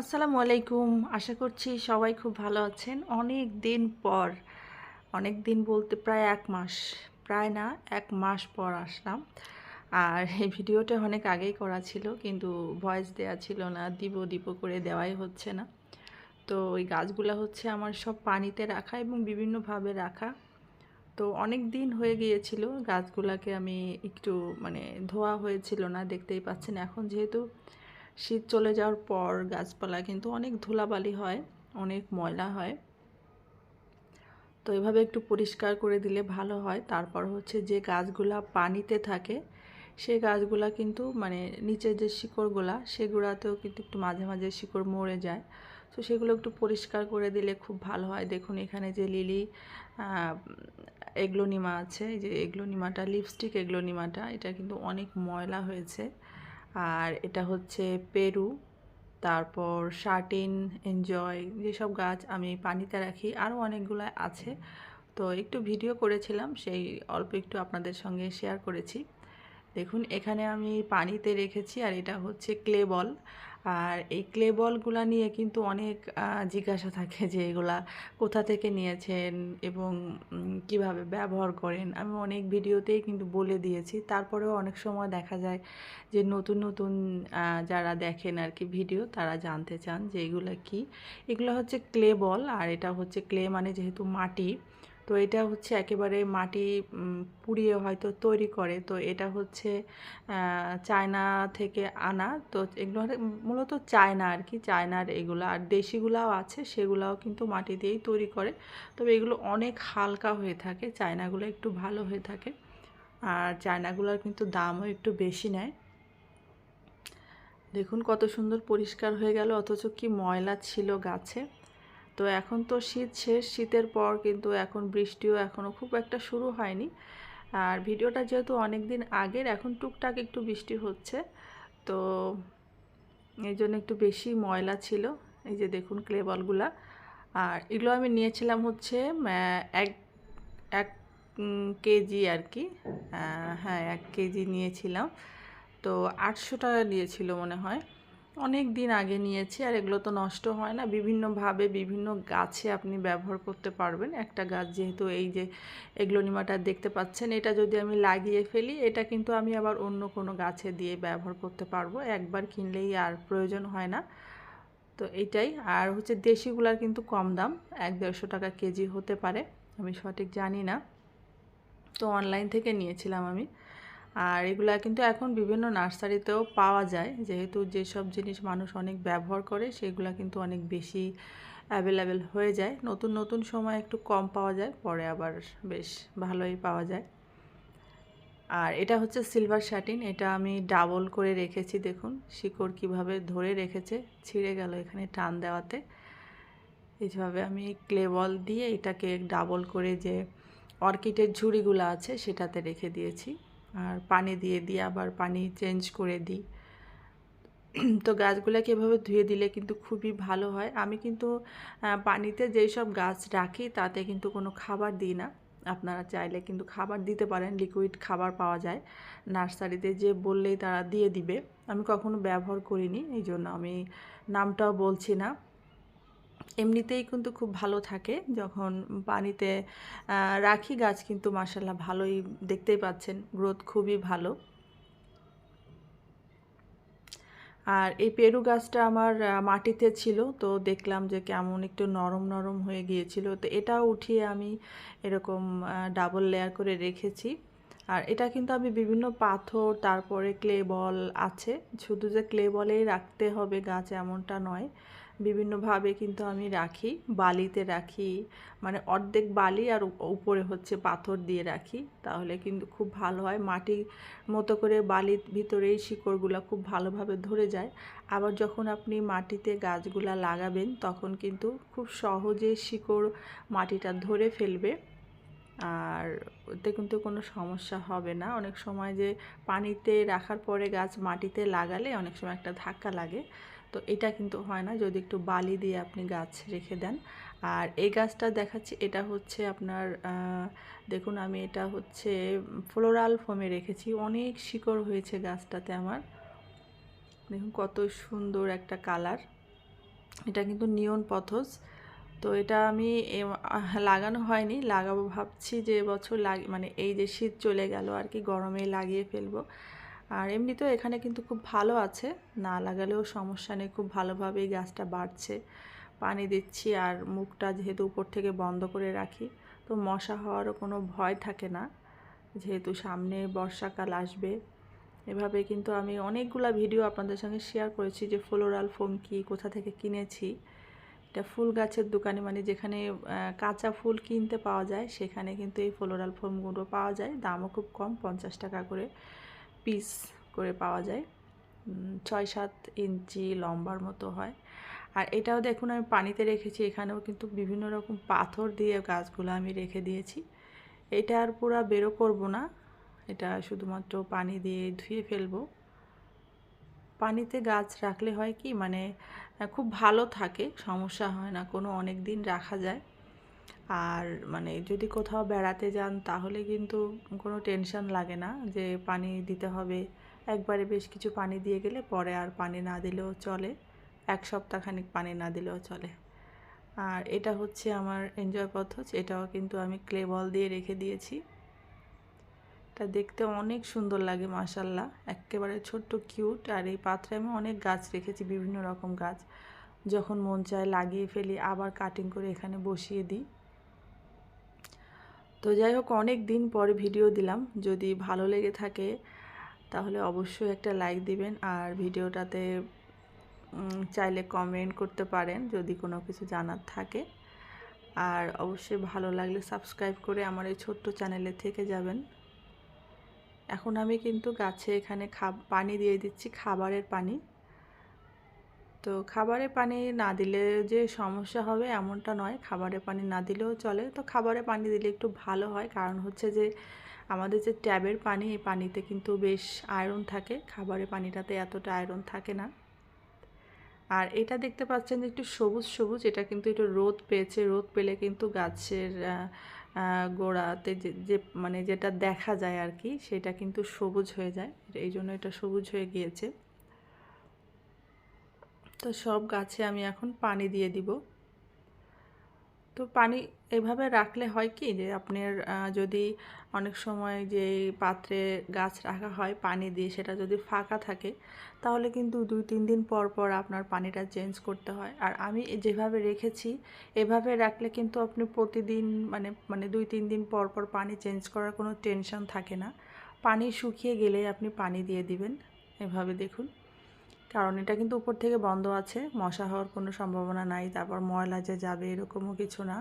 আসসালামু আলাইকুম। আশা করছি সবাই খুব ভালো আছেন। অনেক দিন পর, অনেক দিন বলতে প্রায় এক মাস, প্রায় না, এক মাস পর আসলাম। আর এই ভিডিওটা অনেক আগেই করা ছিল, কিন্তু ভয়েস দেওয়া ছিল না, দিব দিব করে দেওয়াই হচ্ছে না। তো ওই গাছগুলো হচ্ছে আমার সব পানিতে রাখা এবং বিভিন্নভাবে রাখা। তো অনেক দিন হয়ে গিয়েছিল, গাছগুলাকে আমি একটু মানে ধোয়া হয়েছিল না, দেখতেই পাচ্ছেন। এখন যেহেতু শীত চলে যাওয়ার পর গাছপালা কিন্তু অনেক ধুলাবালি হয়, অনেক ময়লা হয়। তো এভাবে একটু পরিষ্কার করে দিলে ভালো হয়। তারপর হচ্ছে যে গাছগুলা পানিতে থাকে সেই গাছগুলা কিন্তু মানে নিচের যে শিকড়গুলা, সেগুলাতেও কিন্তু একটু মাঝে মাঝে শিকড় মরে যায়। তো সেগুলো একটু পরিষ্কার করে দিলে খুব ভালো হয়। দেখুন এখানে যে লিলি এগলোনিমা আছে, এই যে এগলোনিমাটা, লিপস্টিক এগলোনিমাটা, এটা কিন্তু অনেক ময়লা হয়েছে। আর এটা হচ্ছে পেরু, তারপর শার্টিন এনজয় যেসব গাছ আমি পানিতে রাখি, আরও অনেকগুলো আছে। তো একটু ভিডিও করেছিলাম, সেই অল্প একটু আপনাদের সঙ্গে শেয়ার করেছি। দেখুন, এখানে আমি পানিতে রেখেছি আর এটা হচ্ছে ক্লে বল। আর এই ক্লে বলগুলো নিয়ে কিন্তু অনেক জিজ্ঞাসা থাকে যে এগুলা কোথা থেকে নিয়েছেন এবং কীভাবে ব্যবহার করেন। আমি অনেক ভিডিওতেই কিন্তু বলে দিয়েছি। তারপরেও অনেক সময় দেখা যায় যে নতুন নতুন যারা দেখেন আর কি ভিডিও, তারা জানতে চান যে এগুলো কি। এগুলো হচ্ছে ক্লে বল আর এটা হচ্ছে ক্লে মানে যেহেতু মাটি তো এটা হচ্ছে একেবারে মাটি পুড়িয়ে হয়তো তৈরি করে। তো এটা হচ্ছে চায়না থেকে আনা। তো এগুলো মূলত চায়না আর কি, চায়নার এগুলো। আর দেশিগুলাও আছে, সেগুলাও কিন্তু মাটি দিয়েই তৈরি করে। তবে এগুলো অনেক হালকা হয়ে থাকে, চায়নাগুলো একটু ভালো হয়ে থাকে। আর চায়নাগুলোর কিন্তু দামও একটু বেশি নেয়। দেখুন কত সুন্দর পরিষ্কার হয়ে গেল, অথচ কি ময়লা ছিল গাছে। তো এখন তো শীত শেষ, শীতের পর কিন্তু এখন বৃষ্টিও এখনও খুব একটা শুরু হয়নি। আর ভিডিওটা যেহেতু অনেক দিন আগের, এখন টুকটাক একটু বৃষ্টি হচ্ছে। তো এই জন্য একটু বেশি ময়লা ছিল, এই যে দেখুন ক্লে বলগুলা আর এগুলো আমি নিয়েছিলাম হচ্ছে এক এক কেজি আর কি। হ্যাঁ এক কেজি নিয়েছিলাম। তো আটশো টাকা নিয়েছিল মনে হয়। অনেক দিন আগে নিয়েছি আর এগুলো তো নষ্ট হয় না। বিভিন্নভাবে বিভিন্ন গাছে আপনি ব্যবহার করতে পারবেন। একটা গাছ যেহেতু এই যে এগ্লোনিমাটা দেখতে পাচ্ছেন, এটা যদি আমি লাগিয়ে ফেলি, এটা কিন্তু আমি আবার অন্য কোনো গাছে দিয়ে ব্যবহার করতে পারব। একবার কিনলেই আর প্রয়োজন হয় না। তো এইটাই আর হচ্ছে দেশিগুলার কিন্তু কম দাম, এক দেড়শো টাকা কেজি হতে পারে। আমি সঠিক জানি না। তো অনলাইন থেকে নিয়েছিলাম আমি। আর এগুলা কিন্তু এখন বিভিন্ন নার্সারিতেও পাওয়া যায়। যেহেতু যেসব জিনিস মানুষ অনেক ব্যবহার করে, সেগুলো কিন্তু অনেক বেশি অ্যাভেলেবেল হয়ে যায়। নতুন নতুন সময় একটু কম পাওয়া যায়, পরে আবার বেশ ভালোই পাওয়া যায়। আর এটা হচ্ছে সিলভার শাটিন এটা আমি ডাবল করে রেখেছি, দেখুন। শিকড় কীভাবে ধরে রেখেছে, ছিঁড়ে গেল এখানে টান দেওয়াতে। এইভাবে আমি ক্লে বল দিয়ে এটাকে ডাবল করে যে অর্কিডের ঝুড়িগুলো আছে, সেটাতে রেখে দিয়েছি। আর পানি দিয়ে দিই, আবার পানি চেঞ্জ করে দিই। তো গাছগুলোকে এভাবে ধুয়ে দিলে কিন্তু খুবই ভালো হয়। আমি কিন্তু পানিতে যেই সব গাছ রাখি তাতে কিন্তু কোনো খাবার দিই না। আপনারা চাইলে কিন্তু খাবার দিতে পারেন লিকুইড খাবার পাওয়া যায়। নার্সারিতে যে বললেই তারা দিয়ে দিবে। আমি কখনো ব্যবহার করিনি এই জন্য আমি নামটাও বলছি না। এমনিতেই কিন্তু খুব ভালো থাকে। যখন পানিতে রাখি গাছ কিন্তু মাসাল্লাহ ভালোই দেখতেই পাচ্ছেন, গ্রোথ খুবই ভালো। আর এই পেরু গাছটা আমার মাটিতে ছিল, তো দেখলাম যে কেমন একটু নরম নরম হয়ে গিয়েছিল। তো এটাও উঠিয়ে আমি এরকম ডাবল লেয়ার করে রেখেছি। আর এটা কিন্তু আমি বিভিন্ন পাথর, তারপরে ক্লে বল আছে। শুধু যে ক্লে বলেই রাখতে হবে গাছ এমনটা নয়। বিভিন্নভাবে কিন্তু আমি রাখি, বালিতে রাখি মানে অর্ধেক বালি আর উপরে হচ্ছে পাথর দিয়ে রাখি, তাহলে কিন্তু খুব ভালো হয়। মাটির মতো করে বালির ভিতরেই শিকড়গুলো খুব ভালোভাবে ধরে যায়। আবার যখন আপনি মাটিতে গাছগুলা লাগাবেন, তখন কিন্তু খুব সহজে শিকড় মাটিটা ধরে ফেলবে। আর ওতে কিন্তু কোনো সমস্যা হবে না। অনেক সময় যে পানিতে রাখার পরে গাছ মাটিতে লাগালে অনেক সময় একটা ধাক্কা লাগে। তো এটা কিন্তু হয় না। যদি একটু বালি দিয়ে আপনি গাছ রেখে দেন। আর এই গাছটা দেখাচ্ছি, এটা হচ্ছে আপনার দেখুন আমি এটা হচ্ছে ফ্লোরাল ফোমে রেখেছি। অনেক শিকড় হয়েছে গাছটাতে আমার। দেখুন কত সুন্দর একটা কালার। এটা কিন্তু নিয়ন পথস। তো এটা আমি লাগানো হয়নি। লাগাবো ভাবছি যে এবছর লাগ মানে এই যে শীত চলে গেল আর কি, গরমে লাগিয়ে ফেলব। আর এমনিতেও এখানে কিন্তু খুব ভালো আছে। না লাগালেও সমস্যা নেই, খুব ভালোভাবেই গাছটা বাড়ছে। পানি দিচ্ছি আর মুখটা যেহেতু উপর থেকে বন্ধ করে রাখি, তো মশা হওয়ারও কোনো ভয় থাকে না। যেহেতু সামনে বর্ষাকাল আসবে, এভাবে কিন্তু আমি অনেকগুলা ভিডিও আপনাদের সঙ্গে শেয়ার করেছি যে ফ্লোরাল ফোম কি, কোথা থেকে কিনেছি। এটা ফুল গাছের দোকানে মানে যেখানে কাঁচা ফুল কিনতে পাওয়া যায়, সেখানে কিন্তু এই ফ্লোরাল ফোমগুলো পাওয়া যায়। দামও খুব কম, পঞ্চাশ টাকা করে। পিস করে পাওয়া যায়। ছয় সাত ইঞ্চি লম্বার মতো হয়। আর এটাও দেখুন, আমি পানিতে রেখেছি। এখানেও কিন্তু বিভিন্ন রকম পাথর দিয়ে গাছগুলো আমি রেখে দিয়েছি। এটা আর পুরা বেরো করব না। এটা শুধুমাত্র পানি দিয়ে ধুয়ে ফেলব। পানিতে গাছ রাখলে হয় কি মানে খুব ভালো থাকে, সমস্যা হয় না। কোনো অনেক দিন রাখা যায়। আর মানে যদি কোথাও বেড়াতে যান, তাহলে কিন্তু কোনো টেনশন লাগে না যে পানি দিতে হবে। একবারে বেশ কিছু পানি দিয়ে গেলে পরে আর পানি না দিলেও চলে। এক সপ্তাহখানিক পানি না দিলেও চলে। আর এটা হচ্ছে আমার এনজয় পথচ এটাও কিন্তু আমি ক্লে বল দিয়ে রেখে দিয়েছি। এটা দেখতে অনেক সুন্দর লাগে মাসাল্লাহ একেবারে ছোট্ট কিউট আর এই পাত্রে আমি অনেক গাছ রেখেছি, বিভিন্ন রকম গাছ। যখন মন চায় লাগিয়ে ফেলি, আবার কাটিং করে এখানে বসিয়ে দিই। তো যাই হোক অনেক দিন পর ভিডিও দিলাম। যদি ভালো লেগে থাকে, তাহলে অবশ্যই একটা লাইক দিবেন। আর ভিডিওটাতে চাইলে কমেন্ট করতে পারেন যদি কোনো কিছু জানার থাকে। আর অবশ্যই ভালো লাগলে সাবস্ক্রাইব করে আমার এই ছোট্ট চ্যানেলে থেকে যাবেন। এখন আমি কিন্তু গাছে এখানে পানি দিয়ে দিচ্ছি, খাবারের পানি। তো খাবারে পানি না দিলে যে সমস্যা হবে এমনটা নয়। খাবারে পানি না দিলেও চলে। তো খাবারে পানি দিলে একটু ভালো হয়। কারণ হচ্ছে যে আমাদের যে ট্যাবের পানি, এই পানিতে কিন্তু বেশ আয়রন থাকে। খাবারের পানিটাতে এতটা আয়রন থাকে না। আর এটা দেখতে পাচ্ছেন যে একটু সবুজ সবুজ। এটা কিন্তু একটু রোদ পেয়েছে। রোদ পেলে কিন্তু গাছের গোড়াতে যে মানে যেটা দেখা যায় আর কি, সেটা কিন্তু সবুজ হয়ে যায়। এই জন্য এটা সবুজ হয়ে গিয়েছে। তো সব গাছে আমি এখন পানি দিয়ে দিব। তো পানি এভাবে রাখলে হয় কি যে আপনার যদি অনেক সময় যে পাত্রে গাছ রাখা হয় পানি দিয়ে সেটা যদি ফাঁকা থাকে, তাহলে কিন্তু দুই তিন দিন পর পর আপনার পানিটা চেঞ্জ করতে হয়। আর আমি যেভাবে রেখেছি, এভাবে রাখলে কিন্তু আপনি প্রতিদিন মানে মানে দুই তিন দিন পর পর পানি চেঞ্জ করার কোনো টেনশন থাকে না। পানি শুকিয়ে গেলে আপনি পানি দিয়ে দিবেন। এভাবে দেখুন। কারণ এটা কিন্তু উপর থেকে বন্ধ আছে, মশা হওয়ার কোনো সম্ভাবনা নাই, তারপর ময়লা যে যাবে এরকমও কিছু না।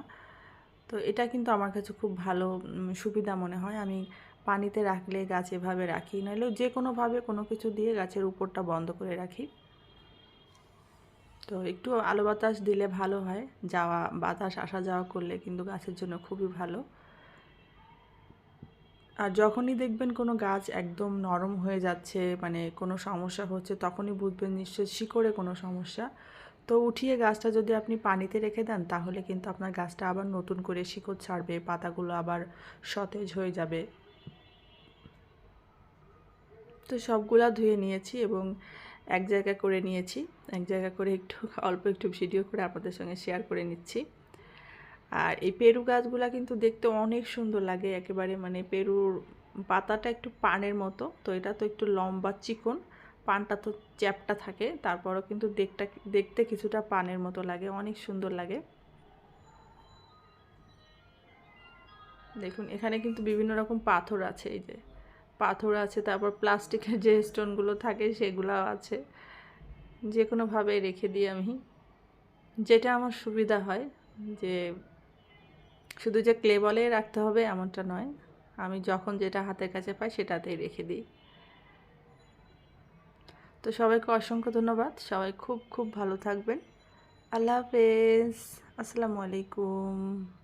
তো এটা কিন্তু আমার কাছে খুব ভালো সুবিধা মনে হয়। আমি পানিতে রাখলে গাছ এভাবে রাখি নাহলেও যে কোনোভাবে কোনো কিছু দিয়ে গাছের উপরটা বন্ধ করে রাখি। তো একটু আলো বাতাস দিলে ভালো হয়, যাওয়া, বাতাস আসা যাওয়া করলে কিন্তু গাছের জন্য খুবই ভালো। আর যখনই দেখবেন কোনো গাছ একদম নরম হয়ে যাচ্ছে মানে কোনো সমস্যা হচ্ছে, তখনই বুঝবেন নিশ্চয় শিকড়ে কোনো সমস্যা। তো উঠিয়ে গাছটা যদি আপনি পানিতে রেখে দেন, তাহলে কিন্তু আপনার গাছটা আবার নতুন করে শিকড় ছাড়বে, পাতাগুলো আবার সতেজ হয়ে যাবে। তো সবগুলা ধুয়ে নিয়েছি এবং এক জায়গা করে নিয়েছি। এক জায়গা করে একটু, অল্প একটু ভিডিও করে আপনাদের সঙ্গে শেয়ার করে নিচ্ছি। আর এই পেরু গাছগুলা কিন্তু দেখতে অনেক সুন্দর লাগে, একেবারে মানে পেরুর পাতাটা একটু পানের মতো। তো এটা তো একটু লম্বা চিকন, পানটা তো চ্যাপটা থাকে, তারপরও কিন্তু দেখটা, দেখতে কিছুটা পানের মতো লাগে, অনেক সুন্দর লাগে। দেখুন, এখানে কিন্তু বিভিন্ন রকম পাথর আছে, এই যে পাথর আছে, তারপর প্লাস্টিকের যে স্টোনগুলো থাকে, সেগুলোও আছে। যে কোনোভাবে রেখে দিই আমি। যেটা আমার সুবিধা হয়, যে শুধু যে ক্লে বলে রাখতে হবে এমনটা নয়। আমি যখন যেটা হাতের কাছে পাই সেটাতেই রেখে দিই। তো সবাইকে অসংখ্য ধন্যবাদ। সবাই খুব খুব ভালো থাকবেন। আল্লাহ হাফেজ। আসসালামু আলাইকুম।